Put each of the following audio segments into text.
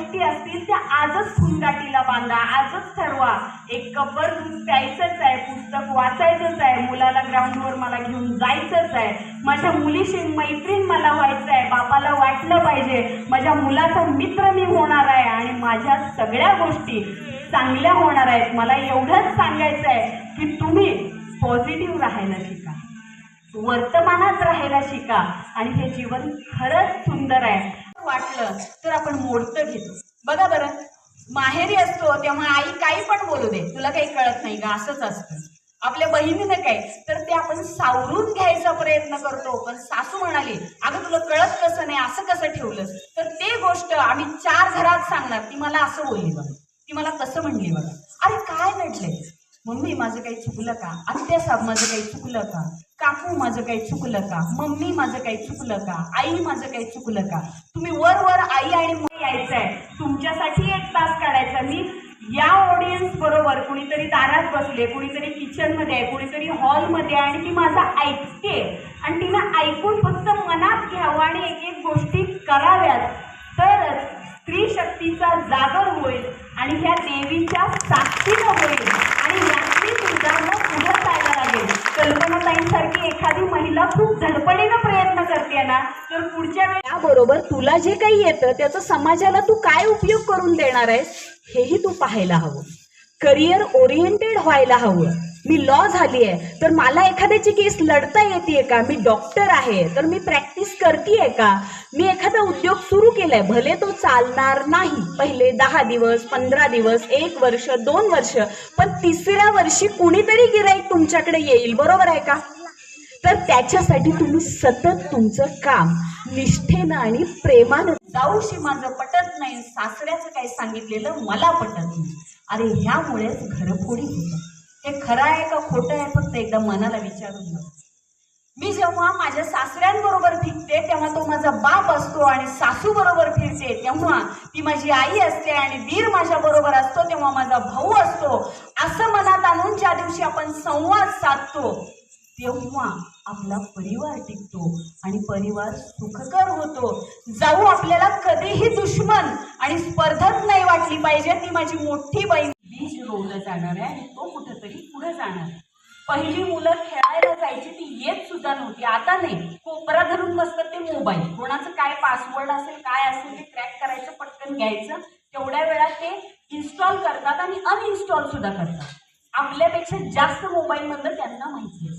गोष्टी असतील त्या आजच फुलगाठीला बांधा आजच ठरवा. एक कपर दूध प्यायचंच आहे पुस्तक वाचायचंच आहे मुलाला ग्राउंडवर मला घेऊन जायचंच आहे. माझ्या मुलीशी मैत्रीण मला व्हायचं आहे बापाला वाटलं पाहिजे. माझ्या मुलाचा मित्र मी होणार आहे आणि माझ्या सगळ्या गोष्टी चांगल्या होणार आहेत. मला एवढंच सांगायचं आहे की तुम्ही पॉझिटिव्ह राहायला शिका. वर्तमानात राहायला शिका. आणि हे जीवन खरंच सुंदर आहे. वाटलं तर आपण मोडतं घेतो. बघा बरं माहेरी असतो तेव्हा आई काही पण बोलू दे. तुला काही कळत नाही का? असंच असतं. आपल्या बहिणीनं काय? तर ते आपण सावरून घ्यायचा प्रयत्न करतो. पण सासू म्हणाली अगं तुला कळत कसं नाही? असं कसं ठेवलं तर ते गोष्ट आम्ही चार घरात सांगणार. ती मला असं बोलली बघा. ती मला कसं म्हणली बघा. अरे काय घडलंय? मम्मी माझं काही चुकलं का? आत्या साहेब माझं काही चुकलं का? काकू माझं काही चुकलं का? मम्मी माझं काही चुकलं का? आई माझं काही चुकलं का? तुम्ही वर वर आई आणि मग यायचं आहे तुमच्यासाठी एक तास काढायचा. मी या ऑडियन्स बरोबर कुणीतरी दारात बसले कुणीतरी किचनमध्ये आहे कुणीतरी हॉलमध्ये आहे आणि ती माझं ऐकते. आणि तिनं ऐकून फक्त मनात घ्यावं आणि एक एक गोष्टी कराव्यात. तरच स्त्री शक्तीचा जागर होईल आणि ह्या देवीच्या साक्षीनं होईल आणि यातली सुद्धा मग पुढं जायला लागेल आणि एखादी महिला खूप धडपडीनं प्रयत्न करते ना तर पुढच्या वेळाबरोबर तुला जे काही येतं त्याचा समाजाला तू काय उपयोग करून देणार आहेस हेही तू पाहायला हवं. करिअर ओरिएंटेड व्हायला हवं. मी लॉ झाली आहे तर मला एखाद्याची केस लढता येते का? मी डॉक्टर आहे तर मी प्रॅक्टिस करते का? मी एखादा उद्योग सुरू केलाय भले तो चालणार नाही. पहिले दहा दिवस पंधरा दिवस एक वर्ष दोन वर्ष पण तिसऱ्या वर्षी कुणीतरी गिराईक तुमच्याकडे येईल बरोबर आहे का? तर त्याच्यासाठी तुम्ही सतत तुमचं काम निष्ठेनं आणि प्रेमानं जाऊशी माझं पटत नाही. सासऱ्याचं काही सांगितलेलं मला पटत नाही. अरे ह्यामुळेच घरफोडी होतात हे खरं आहे का खोटं आहे? फक्त एकदा मनाला विचारून बघ. मी जेव्हा माझ्या सासऱ्यांबरोबर फिरते तेव्हा तो माझा बाप असतो आणि सासू बरोबर फिरते. तेव्हा ती माझी आई असते आणि दीर माझ्या बरोबर असतो. तेव्हा माझा भाऊ असतो. असं मनात आणून ज्या दिवशी आपण संवाद साधतो तेव्हा आपला परिवार टिकतो आणि परिवार सुखकर होतो. जाऊ आपल्याला कधीही दुश्मन आणि स्पर्धक नाही वाटली पाहिजे ती माझी मोठी बहीण. बीज रोवलं जाणार आहे आणि तो कुठंतरी पुढे जाणार पहिली मुलं खेळायला जायची ती येत सुद्धा नव्हती. आता नाही. कोपरा धरून बसतात ते मोबाईल. कोणाचं काय पासवर्ड असेल काय असेल ते क्रॅक करायचं पटकन घ्यायचं. तेवढ्या वेळात ते इन्स्टॉल करतात आणि अनइन्स्टॉल सुद्धा करतात. आपल्यापेक्षा जास्त मोबाईलमधलं त्यांना माहिती आहे.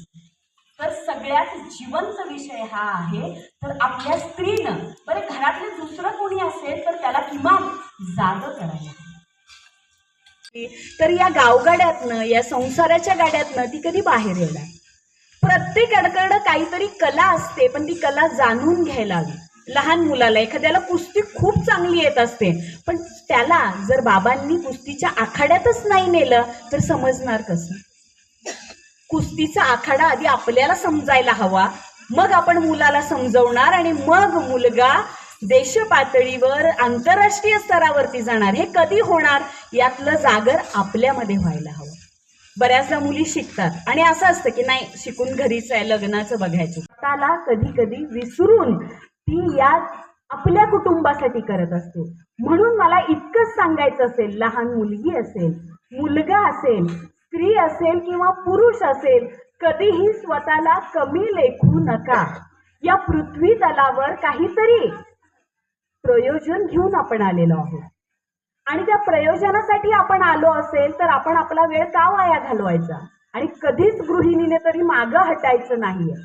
तर सगळ्यात जिवंत विषय हा आहे. तर आपल्या स्त्रीनं बरं घरातलं दुसरं कोणी असेल तर त्याला किमान जाग करायला तर या गावगाड्यातनं या संसाराच्या गाड्यातनं ती कधी बाहेर येणार? प्रत्येकाकडं काहीतरी कला असते पण ती कला जाणून घ्यायला हवी. लहान मुलाला एखाद्याला कुस्ती खूप चांगली येत असते पण त्याला जर बाबांनी कुस्तीच्या आखाड्यातच नाही नेलं तर समजणार कसं? कुस्तीचा आखाडा आधी आपल्याला समजायला हवा. मग आपण मुलाला समजवणार आणि मग मुलगा देश पातळीवर आंतरराष्ट्रीय स्तरावरती जाणार. हे कधी होणार? यातलं जागर आपल्यामध्ये व्हायला हवं. बऱ्याचदा मुली शिकतात. आणि असं असतं की नाही शिकून घरीच आहे लग्नाचं बघायचं. त्याला कधी कधी विसरून ती या आपल्या कुटुंबासाठी करत असते. म्हणून मला इतकंच सांगायचं असेल लहान मुलगी असेल मुलगा असेल स्त्री असेल किंवा पुरुष असेल कधीही स्वतःला कमी लेखू नका. या पृथ्वी तलावर काहीतरी प्रयोजन घेऊन आपण आलेलो आहोत. आणि त्या प्रयोजनासाठी आपण आलो असेल तर आपण आपला वेळ का वाया घालवायचा? आणि कधीच गृहिणीने तरी मागं हटायचं नाहीये.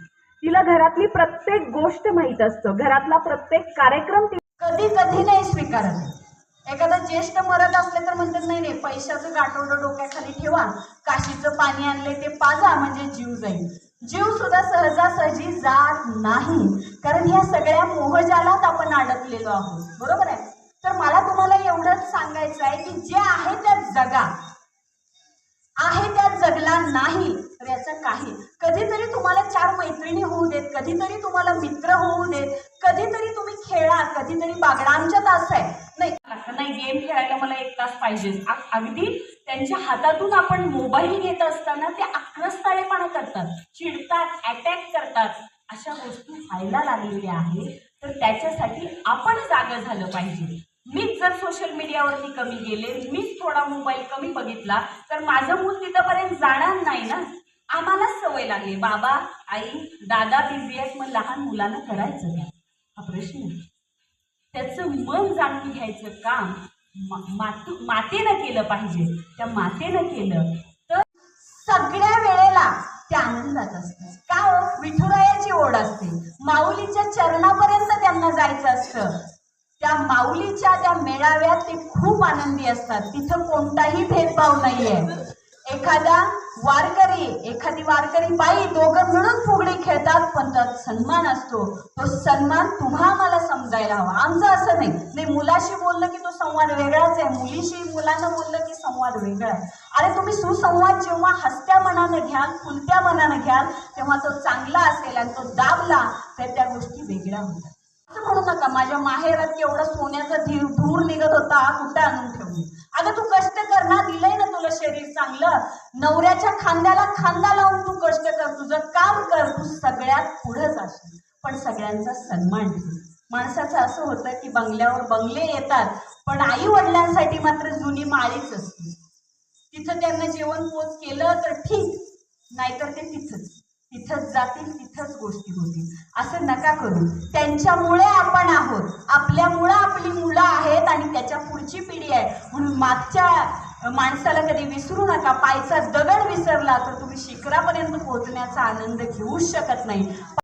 तिला घरातली प्रत्येक गोष्ट माहीत असतं. घरातला प्रत्येक कार्यक्रम ती कधी कधी नाही स्वीकारत. एखादा ज्येष्ठ मरत असले तर म्हणतात नाही नाही पैशाचं गाठोडं डोक्याखाली ठेवा. काशीचं पाणी आणले ते पाजा म्हणजे जीव जाईल. जीव सुद्धा सहजासहजी जात नाही. कारण या सगळ्या मोहजालात आपण अडकलेलो आहोत. बरोबर आहे? तर मला तुम्हाला एवढंच सांगायचं आहे की जे आहे त्यात जगा. आहे त्यात जगला नाही तर याचं काही. कधीतरी तुम्हाला चार मैत्रिणी होऊ देत कधीतरी तुम्हाला मित्र होऊ देत कधीतरी तुम्ही खेळा कधीतरी बागडांच्या तास आहे नाही नाही गेम खेळायला मला एक तास पाहिजे. अगदी त्यांच्या हातातून आपण मोबाईल घेत असताना ते आक्रस्ताळेपणा करतात चिडतात अटॅक करतात. अशा गोष्टी व्हायला लागलेल्या आहेत. तर त्याच्यासाठी आपण जागं झालं पाहिजे. मीच जर सोशल मीडियावरती कमी गेले मीच थोडा मोबाईल कमी बघितला तर माझं मूल तिथंपर्यंत जाणार नाही ना. आम्हालाच सवय लागली बाबा आई दादा बिझी आहेत मग लहान मुलांना करायचं काय? हा प्रश्न त्याचं मन जाणून घ्यायचं काम मा- मातेनं केलं पाहिजे. त्या मातेनं केलं तर सगळ्या वेळेला ते आनंदात असतात का हो? विठुरायाची ओढ असते. माऊलीच्या चरणापर्यंत त्यांना जायचं असतं. त्या माऊलीच्या त्या मेळाव्यात ते खूप आनंदी असतात. तिथं कोणताही भेदभाव नाहीये. एखादा वारकरी एखादी वारकरी बाई दोघं मिळून फुगडी खेळतात पण त्यात सन्मान असतो. तो सन्मान तुम्हा मला समजायला हवा. आमचं असं नाही. नाही मुलाशी बोललं की तो संवाद वेगळाच आहे. मुलीशी मुलांना बोललं की संवाद वेगळा आहे. अरे तुम्ही सुसंवाद जेव्हा हसत्या मनानं घ्याल फुलत्या मनानं घ्याल तेव्हा तो चांगला असेल आणि तो दाबला तर त्या गोष्टी वेगळ्या होतात. असं म्हणू नका. माझ्या माहेरात एवढा सोन्याचा धीर धूर निघत होता कुठं आणून ठेवली अगं तू कष्ट कर ना. दिलंय ना तुला शरीर चांगलं. नवऱ्याच्या खांद्याला खांदा लावून तू कष्ट कर तुझं काम कर तू सगळ्यात पुढं जाशील. पण सगळ्यांचा सन्मान ठेव माणसाचं असं होतं की बंगल्यावर बंगले येतात पण आई वडिलांसाठी मात्र जुनी माळीच असते. तिथं त्यांना जेवण पोच केलं तर ठीक नाहीतर ते तिथंच तिथंच जातील तिथंच गोष्टी होतील. असं नका करू. त्यांच्यामुळे आपण आहोत. आपल्यामुळं आपली मुलं आहेत आणि त्याच्या पुढची पिढी आहे. म्हणून मागच्या माणसाला कधी विसरू नका. पायचा दगड विसरला तर तुम्ही शिखरापर्यंत पोहोचण्याचा आनंद घेऊच शकत नाही.